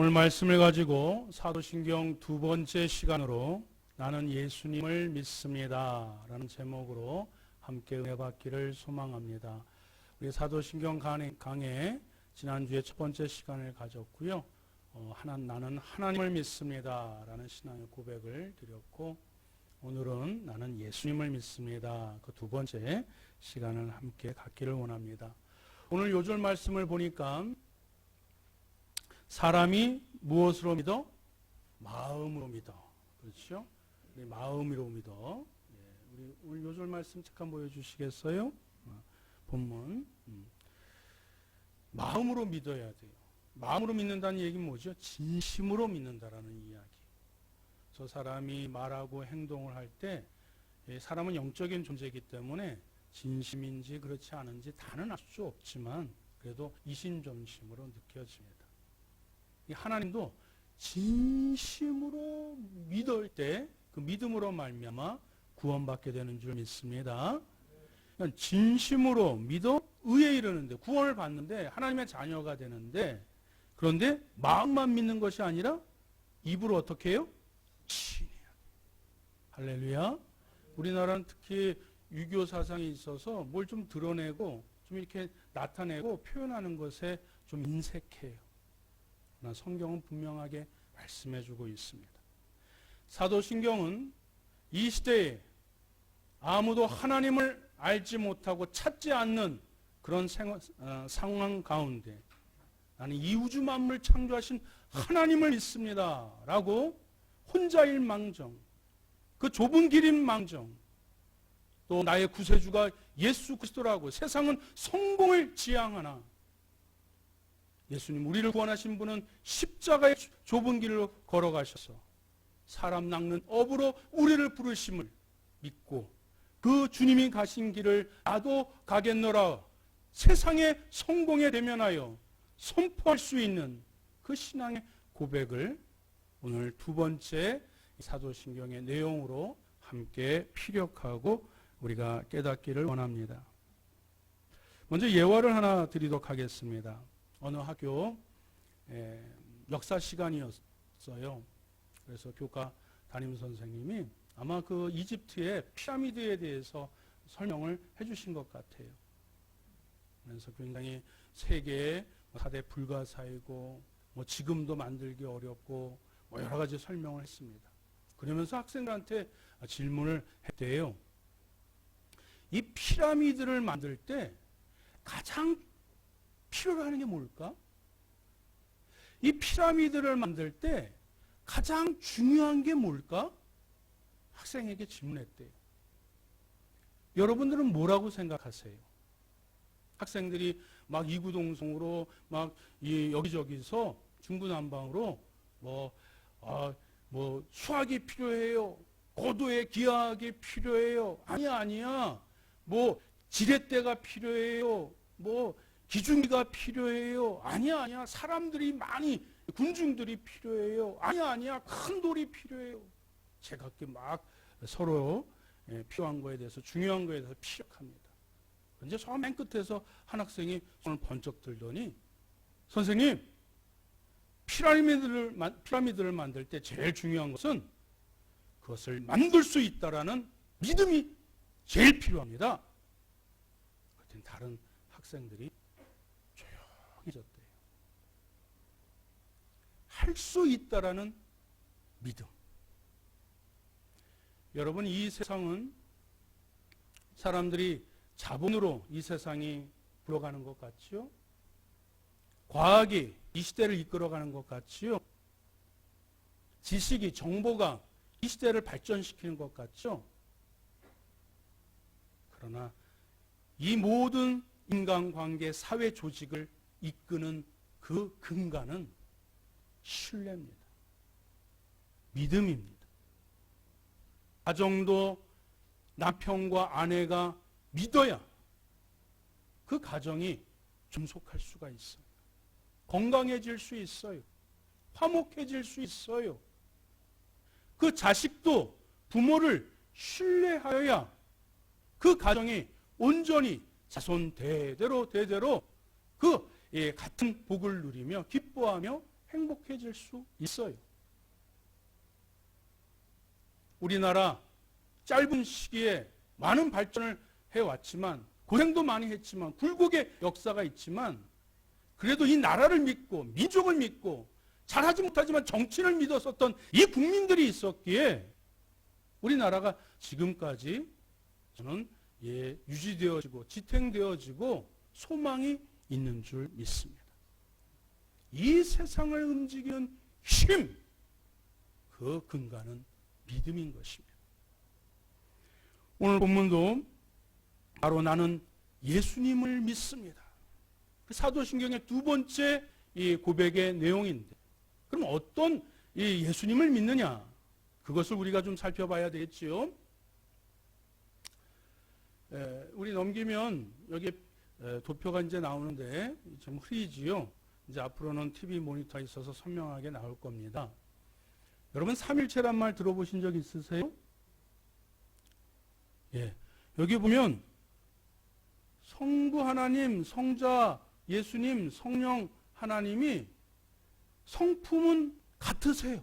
오늘 말씀을 가지고 사도신경 두 번째 시간으로 나는 예수님을 믿습니다. 라는 제목으로 함께 은혜 받기를 소망합니다. 우리 사도신경 강의, 지난주에 첫 번째 시간을 가졌고요. 어, 하나, 나는 하나님을 믿습니다. 라는 신앙의 고백을 드렸고 오늘은 나는 예수님을 믿습니다. 그 두 번째 시간을 함께 갖기를 원합니다. 오늘 요절 말씀을 보니까 사람이 무엇으로 믿어? 마음으로 믿어. 그렇죠? 우리 마음으로 믿어. 예, 우리 오늘 요절 말씀 잠깐 보여주시겠어요? 어, 본문. 음. 마음으로 믿어야 돼요. 마음으로 믿는다는 얘기는 뭐죠? 진심으로 믿는다라는 이야기. 저 사람이 말하고 행동을 할 때 사람은 영적인 존재이기 때문에 진심인지 그렇지 않은지 다는 알 수 없지만 그래도 이심전심으로 느껴집니다. 하나님도 진심으로 믿을 때 그 믿음으로 말미암아 구원받게 되는 줄 믿습니다. 진심으로 믿어 의에 이르는데 구원을 받는데 하나님의 자녀가 되는데 그런데 마음만 믿는 것이 아니라 입으로 어떻게 해요? 신해야 할렐루야. 우리나라는 특히 유교 사상이 있어서 뭘 좀 드러내고 좀 이렇게 나타내고 표현하는 것에 좀 인색해요. 그러나 성경은 분명하게 말씀해주고 있습니다. 사도신경은 이 시대에 아무도 하나님을 알지 못하고 찾지 않는 그런 생, 어, 상황 가운데 나는 이 우주 만물 창조하신 하나님을 믿습니다. 라고 혼자일 망정, 그 좁은 길인 망정, 또 나의 구세주가 예수 그리스도라고 세상은 성공을 지향하나 예수님 우리를 구원하신 분은 십자가의 좁은 길로 걸어가셔서 사람 낚는 업으로 우리를 부르심을 믿고 그 주님이 가신 길을 나도 가겠노라 세상의 성공에 대면하여 선포할 수 있는 그 신앙의 고백을 오늘 두 번째 사도신경의 내용으로 함께 피력하고 우리가 깨닫기를 원합니다. 먼저 예화를 하나 드리도록 하겠습니다. 어느 학교 역사 시간이었어요. 그래서 교과 담임 선생님이 아마 그 이집트의 피라미드에 대해서 설명을 해주신 것 같아요. 그래서 굉장히 세계의 4대 불가사이고 뭐 지금도 만들기 어렵고 뭐 여러 가지 설명을 했습니다. 그러면서 학생들한테 질문을 했대요. 이 피라미드를 만들 때 가장 필요로 하는 게 뭘까? 이 피라미드를 만들 때 가장 중요한 게 뭘까? 학생에게 질문했대요. 여러분들은 뭐라고 생각하세요? 학생들이 막 이구동성으로 막 여기저기서 중구난방으로 뭐, 아, 뭐 수학이 필요해요. 고도의 기하학이 필요해요. 아니야, 아니야. 뭐 지렛대가 필요해요. 뭐 기중기가 필요해요. 아니야, 아니야. 사람들이 많이 군중들이 필요해요. 아니야, 아니야. 큰 돌이 필요해요. 제각기 막 서로 예, 필요한 거에 대해서 중요한 거에 대해서 피력합니다. 이제 저맨 끝에서 한 학생이 손을 번쩍 들더니 선생님 피라미드를 피라미드를 만들 때 제일 중요한 것은 그것을 만들 수 있다라는 믿음이 제일 필요합니다. 그랬더니 다른 학생들이 조용해졌대요. 할 수 있다라는 믿음. 여러분 이 세상은 사람들이 자본으로 이 세상이 굴러가는 것 같지요? 과학이 이 시대를 이끌어가는 것 같지요? 지식이 정보가 이 시대를 발전시키는 것 같죠? 그러나 이 모든 인간관계 사회 조직을 이끄는 그 근간은 신뢰입니다. 믿음입니다. 가정도 남편과 아내가 믿어야 그 가정이 존속할 수가 있어요. 건강해질 수 있어요. 화목해질 수 있어요. 그 자식도 부모를 신뢰하여야 그 가정이 온전히 자손 대대로 대대로 그 예, 같은 복을 누리며 기뻐하며 행복해질 수 있어요. 우리나라 짧은 시기에 많은 발전을 해왔지만 고생도 많이 했지만 굴곡의 역사가 있지만 그래도 이 나라를 믿고 민족을 믿고 잘하지 못하지만 정치를 믿었었던 이 국민들이 있었기에 우리나라가 지금까지 저는 예, 유지되어지고 지탱되어지고 소망이 있는 줄 믿습니다. 이 세상을 움직이는 힘, 그 근간은 믿음인 것입니다. 오늘 본문도 바로 나는 예수님을 믿습니다. 그 사도신경의 두 번째 이 고백의 내용인데, 그럼 어떤 이 예수님을 믿느냐? 그것을 우리가 좀 살펴봐야 되겠지요. 에, 우리 넘기면 여기 에, 도표가 이제 나오는데 좀 흐리지요. 이제 앞으로는 TV 모니터에 있어서 선명하게 나올 겁니다. 여러분 삼일체란 말 들어보신 적 있으세요? 예. 여기 보면 성부 하나님, 성자 예수님, 성령 하나님이 성품은 같으세요.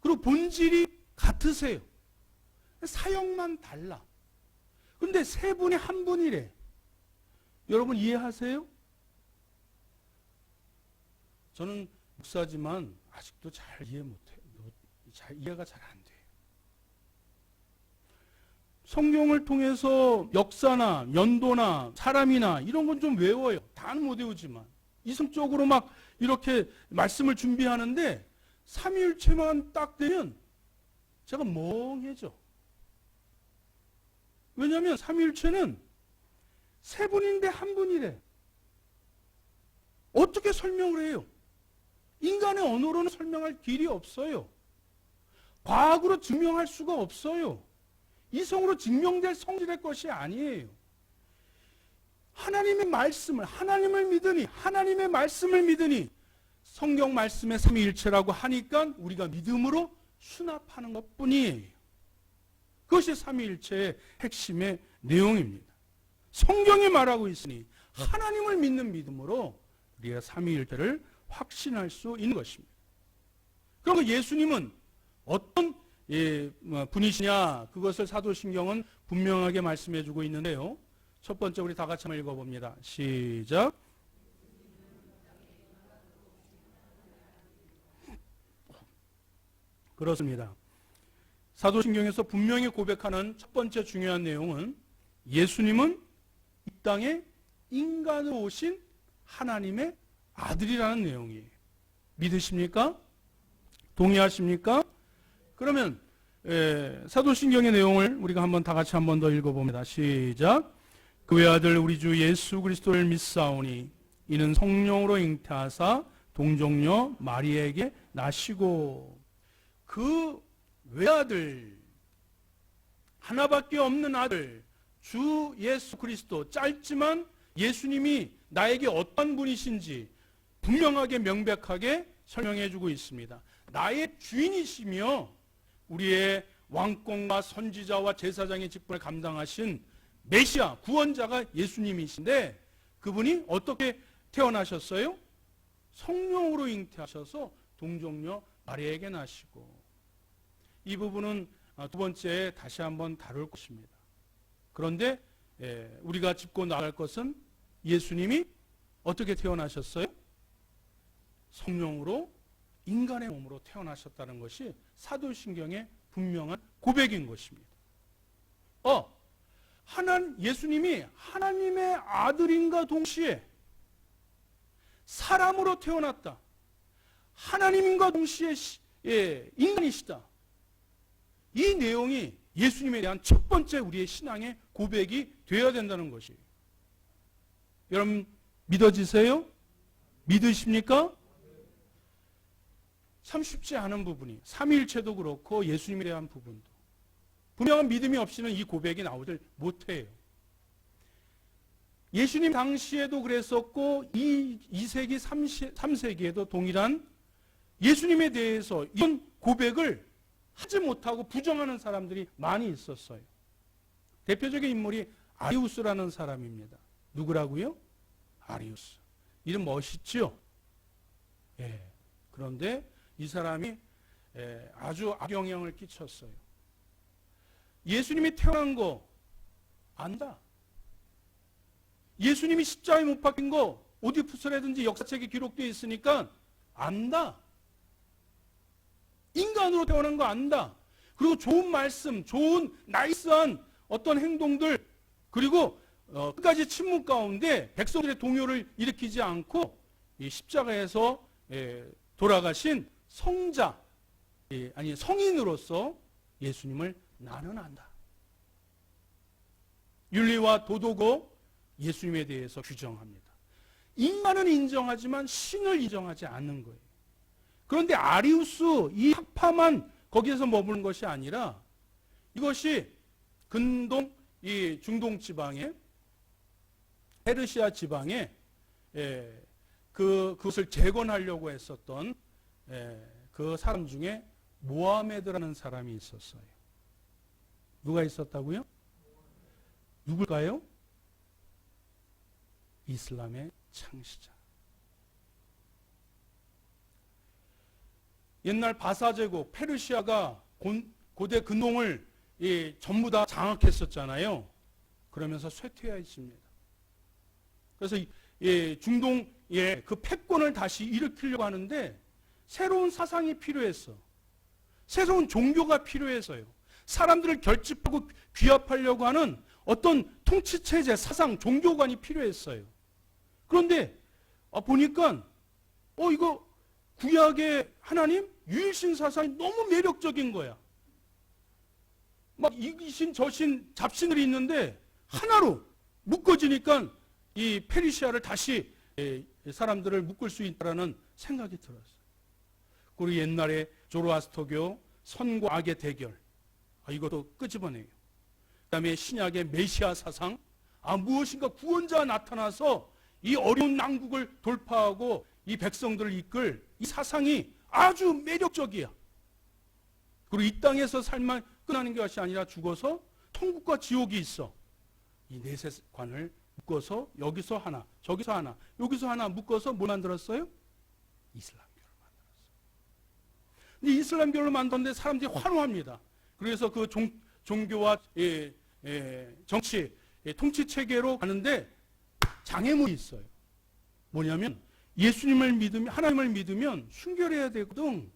그리고 본질이 같으세요. 사역만 달라. 근데 세 분이 한 분이래. 여러분 이해하세요? 저는 목사지만 아직도 잘 이해 못해요. 잘 이해가 잘 안 돼요. 성경을 통해서 역사나 연도나 사람이나 이런 건 좀 외워요. 다는 못 외우지만 이성적으로 막 이렇게 말씀을 준비하는데 삼일체만 딱 되면 제가 멍해져. 왜냐하면 삼일체는 세 분인데 한 분이래. 어떻게 설명을 해요? 인간의 언어로는 설명할 길이 없어요. 과학으로 증명할 수가 없어요. 이성으로 증명될 성질의 것이 아니에요. 하나님의 말씀을, 하나님을 믿으니, 하나님의 말씀을 믿으니, 성경 말씀의 삼위일체라고 하니까 우리가 믿음으로 수납하는 것 뿐이에요. 그것이 삼위일체의 핵심의 내용입니다. 성경이 말하고 있으니, 하나님을 믿는 믿음으로 우리가 삼위일체를 확신할 수 있는 것입니다. 그리고 예수님은 어떤 예, 뭐 분이시냐 그것을 사도신경은 분명하게 말씀해 주고 있는데요. 첫 번째 우리 다 같이 한번 읽어봅니다. 시작. 그렇습니다. 사도신경에서 분명히 고백하는 첫 번째 중요한 내용은 예수님은 이 땅에 인간으로 오신 하나님의 아들이라는 내용이에요. 믿으십니까? 동의하십니까? 그러면 에, 사도신경의 내용을 우리가 한번 다 같이 한번 더 읽어봅니다. 시작. 그 외아들 우리 주 예수 그리스도를 믿사오니 이는 성령으로 잉태하사 동정녀 마리에게 나시고 그 외아들 하나밖에 없는 아들 주 예수 그리스도 짧지만 예수님이 나에게 어떤 분이신지 분명하게 명백하게 설명해 주고 있습니다. 나의 주인이시며 우리의 왕권과 선지자와 제사장의 직분을 감당하신 메시아 구원자가 예수님이신데 그분이 어떻게 태어나셨어요? 성령으로 잉태하셔서 동정녀 마리에게 나시고 이 부분은 두 번째 다시 한번 다룰 것입니다. 그런데 예, 우리가 짚고 나갈 것은 예수님이 어떻게 태어나셨어요? 성령으로 인간의 몸으로 태어나셨다는 것이 사도신경의 분명한 고백인 것입니다. 어, 하나님 예수님이 하나님의 아들인가 동시에 사람으로 태어났다. 하나님과 동시에 예, 인간이시다. 이 내용이 예수님에 대한 첫 번째 우리의 신앙의 고백이 되어야 된다는 것이에요. 여러분 믿어지세요? 믿으십니까? 참 쉽지 않은 부분이 삼위일체도 그렇고 예수님에 대한 부분도 분명한 믿음이 없이는 이 고백이 나오질 못해요. 예수님 당시에도 그랬었고 이 2세기 3세기에도 동일한 예수님에 대해서 이런 고백을 하지 못하고 부정하는 사람들이 많이 있었어요. 대표적인 인물이 아리우스라는 사람입니다. 누구라고요? 아리우스. 이름 멋있죠? 예. 그런데 이 사람이 예, 아주 악영향을 끼쳤어요. 예수님이 태어난 거 안다. 예수님이 십자가에 못 박힌 거 오디푸스라든지 역사책에 기록되어 있으니까 안다. 인간으로 태어난 거 안다. 그리고 좋은 말씀, 좋은 나이스한 어떤 행동들 그리고 어, 끝까지 침묵 가운데 백성들의 동요를 일으키지 않고 이 십자가에서 예, 돌아가신 성자 예, 아니 성인으로서 예수님을 나는 안다. 윤리와 도덕고 예수님에 대해서 규정합니다. 인간은 인정하지만 신을 인정하지 않는 거예요. 그런데 아리우스 이 학파만 거기에서 머무는 것이 아니라 이것이 근동 이 중동 지방에 페르시아 지방에 예, 그 그것을 재건하려고 했었던 예, 그 사람 중에 모하메드라는 사람이 있었어요. 누가 있었다고요? 누굴까요? 이슬람의 창시자. 옛날 바사 제국 페르시아가 곤- 고대 근동을 이, 전부 다 장악했었잖아요. 그러면서 쇠퇴했습니다. 그래서 이, 이 중동의 그 패권을 다시 일으키려고 하는데 새로운 사상이 필요했어. 새로운 종교가 필요해서요. 사람들을 결집하고 귀합하려고 하는 어떤 통치체제, 사상, 종교관이 필요했어요. 그런데 아, 보니까 어 이거 구약의 하나님 유일신 사상이 너무 매력적인 거야. 막 이신 저신 잡신들이 있는데 하나로 묶어지니까 이 페르시아를 다시 에, 사람들을 묶을 수 있다라는 생각이 들었어요. 그리고 옛날에 조로아스터교 선과 악의 대결 아, 이것도 끄집어내요. 그 다음에 신약의 메시아 사상 아 무엇인가 구원자가 나타나서 이 어려운 난국을 돌파하고 이 백성들을 이끌 이 사상이 아주 매력적이야. 그리고 이 땅에서 삶만 끝나는 것이 아니라 죽어서 천국과 지옥이 있어. 이 내세관을 묶어서 여기서 하나, 저기서 하나, 여기서 하나 묶어서 뭘 만들었어요? 이슬람교를 만들었어요. 근데 이슬람교를 만드는데 사람들이 환호합니다. 그래서 그 종, 종교와 예, 예, 정치, 예, 통치 체계로 가는데 장애물이 있어요. 뭐냐면 예수님을 믿으면 하나님을 믿으면 순결해야 되거든.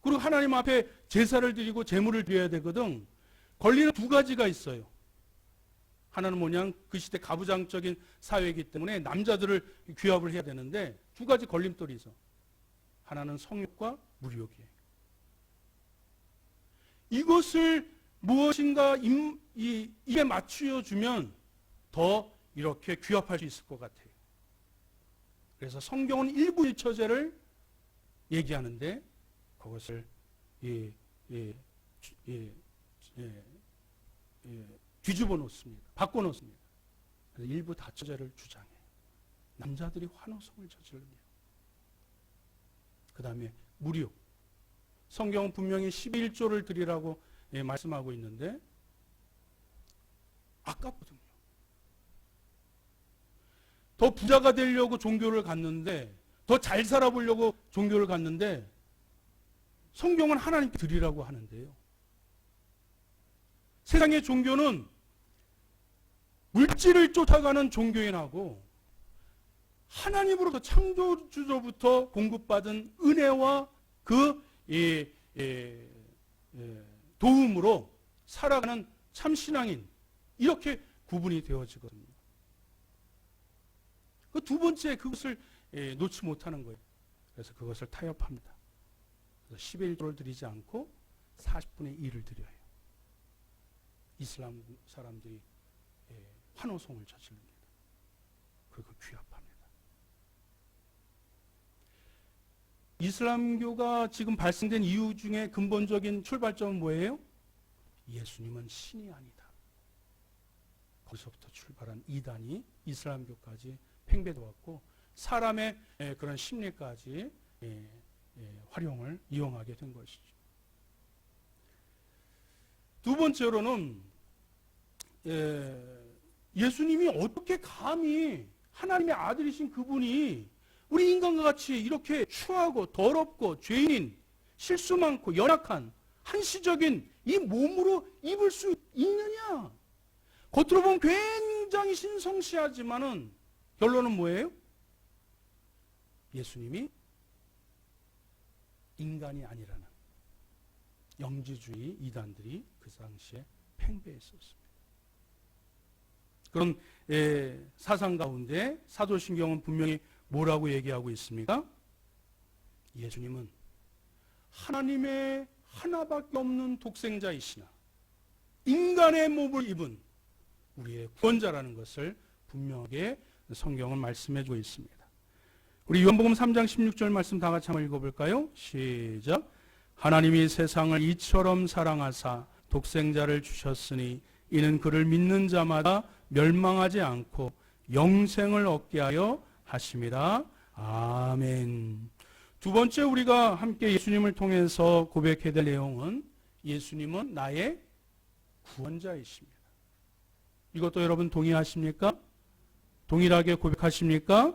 그리고 하나님 앞에 제사를 드리고 제물을 드려야 되거든. 권리는 두 가지가 있어요. 하나는 뭐냐 그 시대 가부장적인 사회이기 때문에 남자들을 귀합을 해야 되는데 두 가지 걸림돌이 있어. 하나는 성욕과 무욕이에요. 이것을 무엇인가 임, 이, 입에 맞추어 주면 더 이렇게 귀합할 수 있을 것 같아요. 그래서 성경은 일부 일처제를 얘기하는데 그것을 예, 예, 예, 예, 예, 뒤집어 놓습니다. 바꿔 놓습니다. 그래서 일부 다처제를 주장해요. 남자들이 환호성을 저지릅니다. 그 다음에 무료. 성경은 분명히 11조를 드리라고 예, 말씀하고 있는데 아깝거든요. 더 부자가 되려고 종교를 갔는데 더 잘 살아보려고 종교를 갔는데 성경은 하나님께 드리라고 하는데요. 세상의 종교는 물질을 쫓아가는 종교인하고 하나님으로부터 창조주로부터 공급받은 은혜와 그 예, 예, 예, 도움으로 살아가는 참 신앙인 이렇게 구분이 되어지거든요. 그 두 번째 그것을 예, 놓지 못하는 거예요. 그래서 그것을 타협합니다. 그래서 11조를 드리지 않고 40분의 1을 드려요. 이슬람 사람들이 예, 환호성을 저지릅니다. 그리고 귀합합니다. 이슬람교가 지금 발생된 이유 중에 근본적인 출발점은 뭐예요? 예수님은 신이 아니다. 거기서부터 출발한 이단이 이슬람교까지 팽배되었고 사람의 에, 그런 심리까지 예, 예, 활용을 이용하게 된 것이죠. 두 번째로는 예, 예수님이 어떻게 감히 하나님의 아들이신 그분이 우리 인간과 같이 이렇게 추하고 더럽고 죄인인 실수 많고 연약한 한시적인 이 몸으로 입을 수 있느냐? 겉으로 보면 굉장히 신성시하지만은 결론은 뭐예요? 예수님이 인간이 아니라는 영지주의 이단들이 그 당시에 팽배했었습니다. 그럼 예, 사상 가운데 사도신경은 분명히 뭐라고 얘기하고 있습니까? 예수님은 하나님의 하나밖에 없는 독생자이시나 인간의 몸을 입은 우리의 구원자라는 것을 분명하게 성경은 말씀해 주고 있습니다. 우리 요한복음 3장 16절 말씀 다 같이 한번 읽어볼까요? 시작. 하나님이 세상을 이처럼 사랑하사 독생자를 주셨으니 이는 그를 믿는 자마다 멸망하지 않고 영생을 얻게 하여 하심이라. 아멘. 두 번째 우리가 함께 예수님을 통해서 고백해야 될 내용은 예수님은 나의 구원자이십니다. 이것도 여러분 동의하십니까? 동일하게 고백하십니까?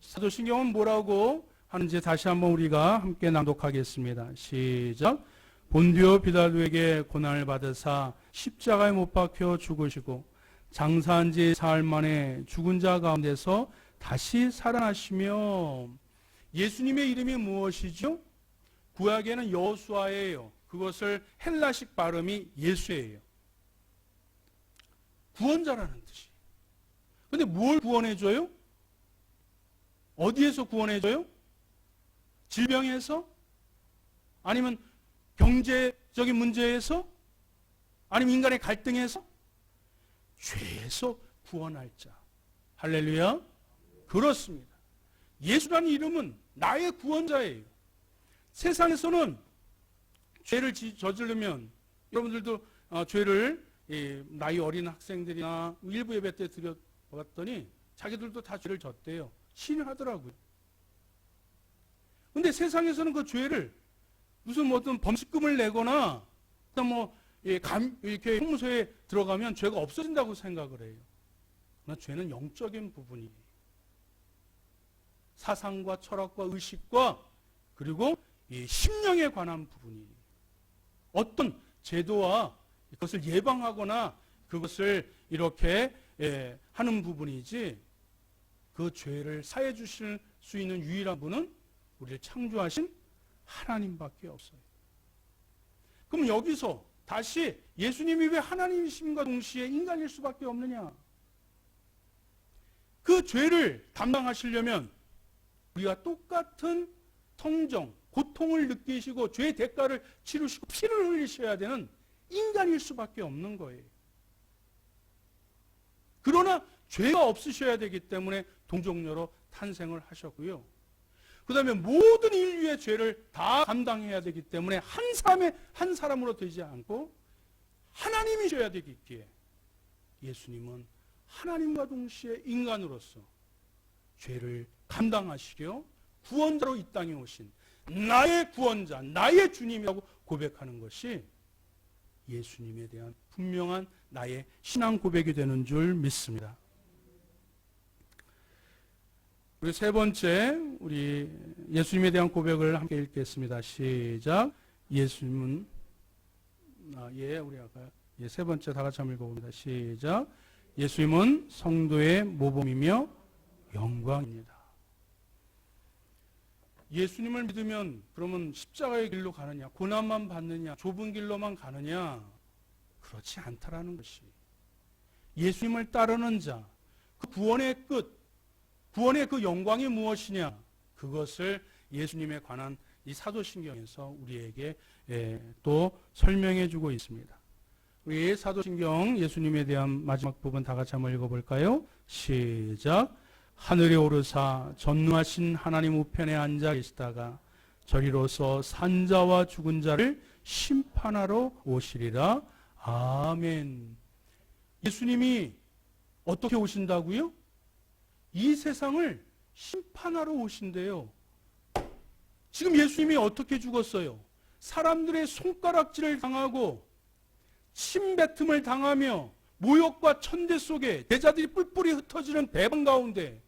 사도신경은 뭐라고 하는지 다시 한번 우리가 함께 낭독하겠습니다. 시작. 본디오 비달도에게 고난을 받으사 십자가에 못 박혀 죽으시고 장사한 지 사흘 만에 죽은 자 가운데서 다시 살아나시며 예수님의 이름이 무엇이죠? 구약에는 여수아예요. 그것을 헬라식 발음이 예수예요. 구원자라는 뜻이. 근데 뭘 구원해줘요? 어디에서 구원해줘요? 질병에서? 아니면 경제적인 문제에서? 아니면 인간의 갈등에서? 죄에서 구원할 자. 할렐루야. 그렇습니다. 예수라는 이름은 나의 구원자예요. 세상에서는 죄를 저지르면 여러분들도 어, 죄를 이, 나이 어린 학생들이나 일부 예배 때 드려봤더니 자기들도 다 죄를 졌대요. 신하더라고요. 근데 세상에서는 그 죄를 무슨 뭐 어떤 범칙금을 내거나 뭐 예, 감, 이렇게 형무소에 들어가면 죄가 없어진다고 생각을 해요. 그러나 죄는 영적인 부분이 사상과 철학과 의식과 그리고 이 심령에 관한 부분이 어떤 제도와 그것을 예방하거나 그것을 이렇게 예, 하는 부분이지 그 죄를 사해 주실 수 있는 유일한 분은 우리를 창조하신 하나님밖에 없어요. 그럼 여기서 다시 예수님이 왜 하나님이심과 동시에 인간일 수밖에 없느냐? 그 죄를 담당하시려면 우리가 똑같은 통정, 고통을 느끼시고 죄의 대가를 치르시고 피를 흘리셔야 되는 인간일 수밖에 없는 거예요. 그러나 죄가 없으셔야 되기 때문에 동정녀로 탄생을 하셨고요. 그 다음에 모든 인류의 죄를 다 감당해야 되기 때문에 한 사람의 한 사람으로 되지 않고 하나님이셔야 되기에 예수님은 하나님과 동시에 인간으로서 죄를 감당하시려 구원자로 이 땅에 오신 나의 구원자, 나의 주님이라고 고백하는 것이 예수님에 대한 분명한 나의 신앙 고백이 되는 줄 믿습니다. 우리 세 번째 우리 예수님에 대한 고백을 함께 읽겠습니다. 시작. 예수님은 아, 예, 우리 아까 예, 세 번째 다 같이 한번 읽어봅니다. 시작. 예수님은 성도의 모범이며 영광입니다. 예수님을 믿으면 그러면 십자가의 길로 가느냐, 고난만 받느냐, 좁은 길로만 가느냐, 그렇지 않다라는 것이. 예수님을 따르는 자, 그 구원의 끝, 구원의 그 영광이 무엇이냐, 그것을 예수님에 관한 이 사도신경에서 우리에게 예, 또 설명해 주고 있습니다. 우리 사도신경 예수님에 대한 마지막 부분 다 같이 한번 읽어볼까요? 시작. 하늘에 오르사 전능하신 하나님 우편에 앉아 계시다가 저리로서 산자와 죽은 자를 심판하러 오시리라. 아멘. 예수님이 어떻게 오신다고요? 이 세상을 심판하러 오신대요. 지금 예수님이 어떻게 죽었어요? 사람들의 손가락질을 당하고 침뱉음을 당하며 모욕과 천대 속에 대자들이 뿔뿔이 흩어지는 배방 가운데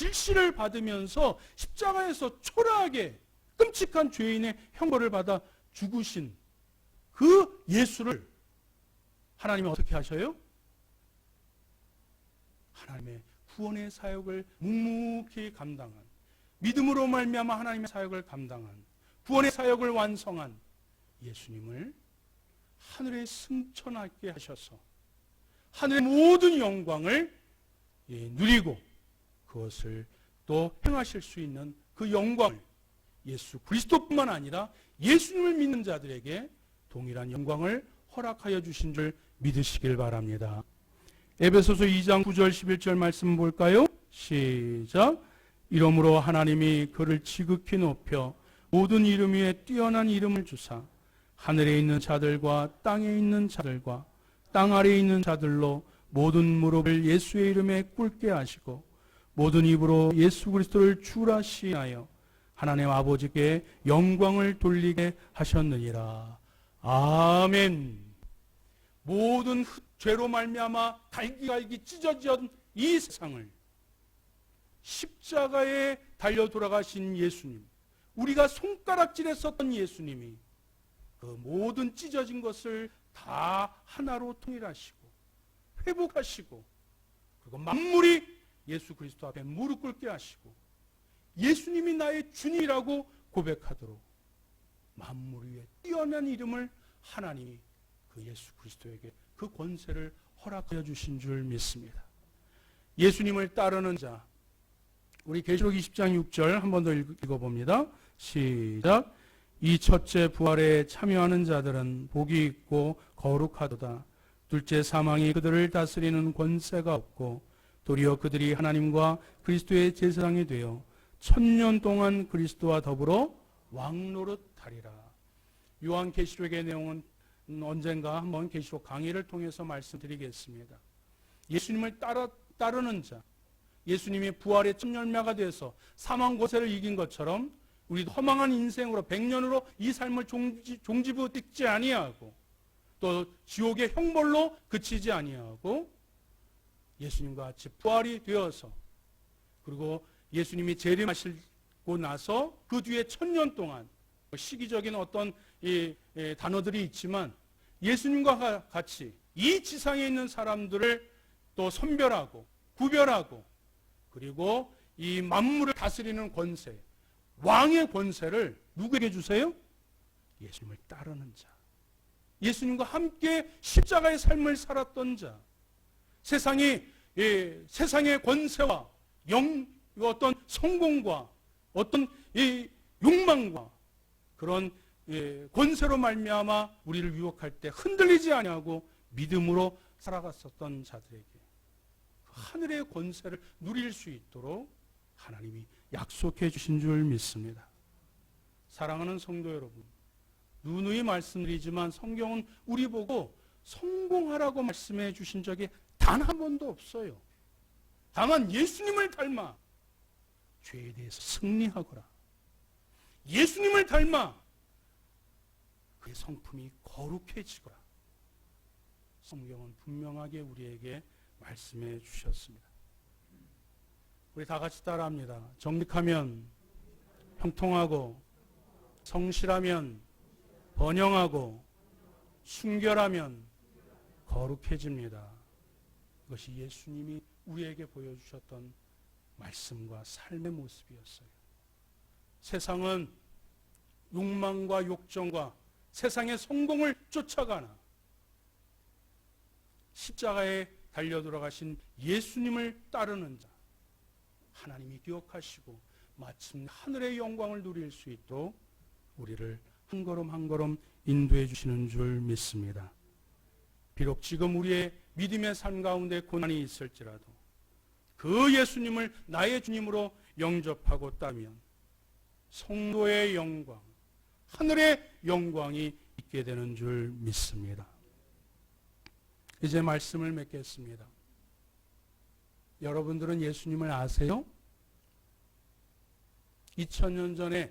질시를 받으면서 십자가에서 초라하게 끔찍한 죄인의 형벌을 받아 죽으신 그 예수를 하나님이 어떻게 하셔요? 하나님의 구원의 사역을 묵묵히 감당한 믿음으로 말미암아 하나님의 사역을 감당한 구원의 사역을 완성한 예수님을 하늘에 승천하게 하셔서 하늘의 모든 영광을 예, 누리고 그것을 또 행하실 수 있는 그 영광을 예수 그리스도뿐만 아니라 예수님을 믿는 자들에게 동일한 영광을 허락하여 주신 줄 믿으시길 바랍니다. 에베소서 2장 9절 11절 말씀 볼까요? 시작. 이러므로 하나님이 그를 지극히 높여 모든 이름 위에 뛰어난 이름을 주사 하늘에 있는 자들과 땅에 있는 자들과 땅 아래에 있는 자들로 모든 무릎을 예수의 이름에 꿇게 하시고 모든 입으로 예수 그리스도를 주라 시하여 하나님 아버지께 영광을 돌리게 하셨느니라. 아멘. 모든 흑- 죄로 말미암아 갈기갈기 찢어진 이 세상을 십자가에 달려 돌아가신 예수님, 우리가 손가락질했었던 예수님이 그 모든 찢어진 것을 다 하나로 통일하시고 회복하시고 그리고 만물이 예수 그리스도 앞에 무릎 꿇게 하시고 예수님이 나의 주님이라고 고백하도록 만물 위에 뛰어난 이름을 하나님이 그 예수 그리스도에게 그 권세를 허락하여 주신 줄 믿습니다. 예수님을 따르는 자 우리 계시록 20장 6절 한 번 더 읽어 봅니다. 시작 이 첫째 부활에 참여하는 자들은 복이 있고 거룩하도다. 둘째 사망이 그들을 다스리는 권세가 없고 도리어 그들이 하나님과 그리스도의 제사장이 되어 천년 동안 그리스도와 더불어 왕노릇하리라. 요한 계시록의 내용은 언젠가 한번 계시록 강의를 통해서 말씀드리겠습니다. 예수님을 따라 따르는 자, 예수님이 부활의 첫 열매가 돼서 사망 고세를 이긴 것처럼 우리도 허망한 인생으로 백년으로 이 삶을 종지, 종지부 찍지 아니하고 또 지옥의 형벌로 그치지 아니하고 예수님과 같이 부활이 되어서 그리고 예수님이 재림하시고 나서 그 뒤에 천년 동안 시기적인 어떤 이, 이 단어들이 있지만 예수님과 같이 이 지상에 있는 사람들을 또 선별하고 구별하고 그리고 이 만물을 다스리는 권세, 왕의 권세를 누구에게 주세요? 예수님을 따르는 자. 예수님과 함께 십자가의 삶을 살았던 자. 세상이 예, 세상의 권세와 영 어떤 성공과 어떤 이 욕망과 그런 예, 권세로 말미암아 우리를 유혹할 때 흔들리지 아니하고 믿음으로 살아갔었던 자들에게 그 하늘의 권세를 누릴 수 있도록 하나님이 약속해 주신 줄 믿습니다. 사랑하는 성도 여러분, 누누이 말씀드리지만 성경은 우리 보고 성공하라고 말씀해 주신 적이 단 한 번도 없어요. 다만 예수님을 닮아 죄에 대해서 승리하거라. 예수님을 닮아 그의 성품이 거룩해지거라. 성경은 분명하게 우리에게 말씀해 주셨습니다. 우리 다 같이 따라합니다. 정직하면 형통하고 성실하면 번영하고 순결하면 거룩해집니다. 이것이 예수님이 우리에게 보여주셨던 말씀과 삶의 모습이었어요. 세상은 욕망과 욕정과 세상의 성공을 쫓아가나 십자가에 달려 돌아가신 예수님을 따르는 자 하나님이 기억하시고 마침 하늘의 영광을 누릴 수 있도록 우리를 한 걸음 한 걸음 인도해 주시는 줄 믿습니다. 비록 지금 우리의 믿음의 삶 가운데 고난이 있을지라도 그 예수님을 나의 주님으로 영접하고 따면 성도의 영광, 하늘의 영광이 있게 되는 줄 믿습니다. 이제 말씀을 맺겠습니다. 여러분들은 예수님을 아세요? 2000년 전에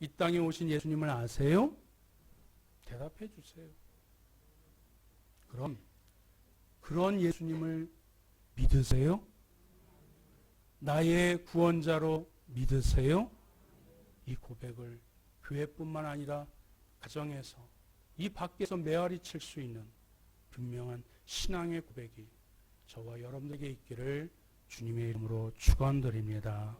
이 땅에 오신 예수님을 아세요? 대답해 주세요. 그럼 그런 예수님을 믿으세요? 나의 구원자로 믿으세요? 이 고백을 교회뿐만 아니라 가정에서 이 밖에서 메아리 칠 수 있는 분명한 신앙의 고백이 저와 여러분들에게 있기를 주님의 이름으로 축원드립니다.